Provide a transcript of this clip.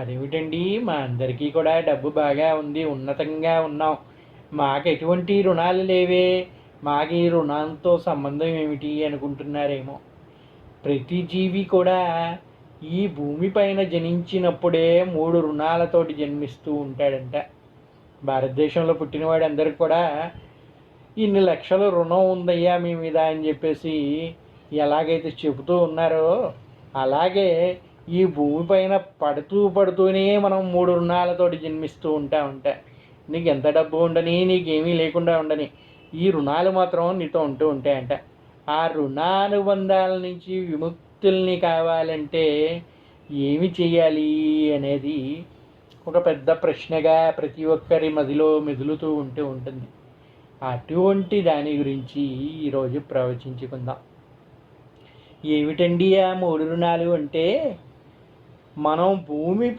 అదేమిటండి? మా అందరికీ కూడా డబ్బు బాగా ఉంది ఉన్నతంగా ఉన్నాం. మాకు ఎటువంటి రుణాలు లేవే. మాకు ఈ రుణాలతో సంబంధం ఏమిటి అనుకుంటున్నారేమో. ప్రతి జీవి కూడా ఈ భూమిపైన జనించినప్పుడే మూడు రుణాలతోటి జన్మిస్తూ ఉంటాడంట. భారతదేశంలో పుట్టినవాడు అందరికి కూడా ఇన్ని లక్షల రుణం ఉందయ్యా మీ మీద అని చెప్పేసి ఎలాగైతే చెబుతూ ఉన్నారో అలాగే ఈ భూమిపైన పడుతూ పడుతూనే మనం మూడు రుణాలతోటి జన్మిస్తూ ఉంటా ఉంటా. నీకు ఎంత డబ్బు ఉండని నీకేమీ లేకుండా ఉండని ఈ రుణాలు మాత్రం నీతో ఉంటూ ఉంటాయంట ఆ రుణానుబంధాల నుంచి విముక్తుల్ని కావాలంటే ఏమి చేయాలి అనేది ఒక పెద్ద ప్రశ్నగా ప్రతి ఒక్కరి మదిలో మెదులుతూ ఉంటూ ఉంటుంది. అటువంటి దాని గురించి ఈరోజు ప్రవచించుకుందాం. ఏమిటండి ఆ మూడు రుణాలు అంటే? మనం భూమిపై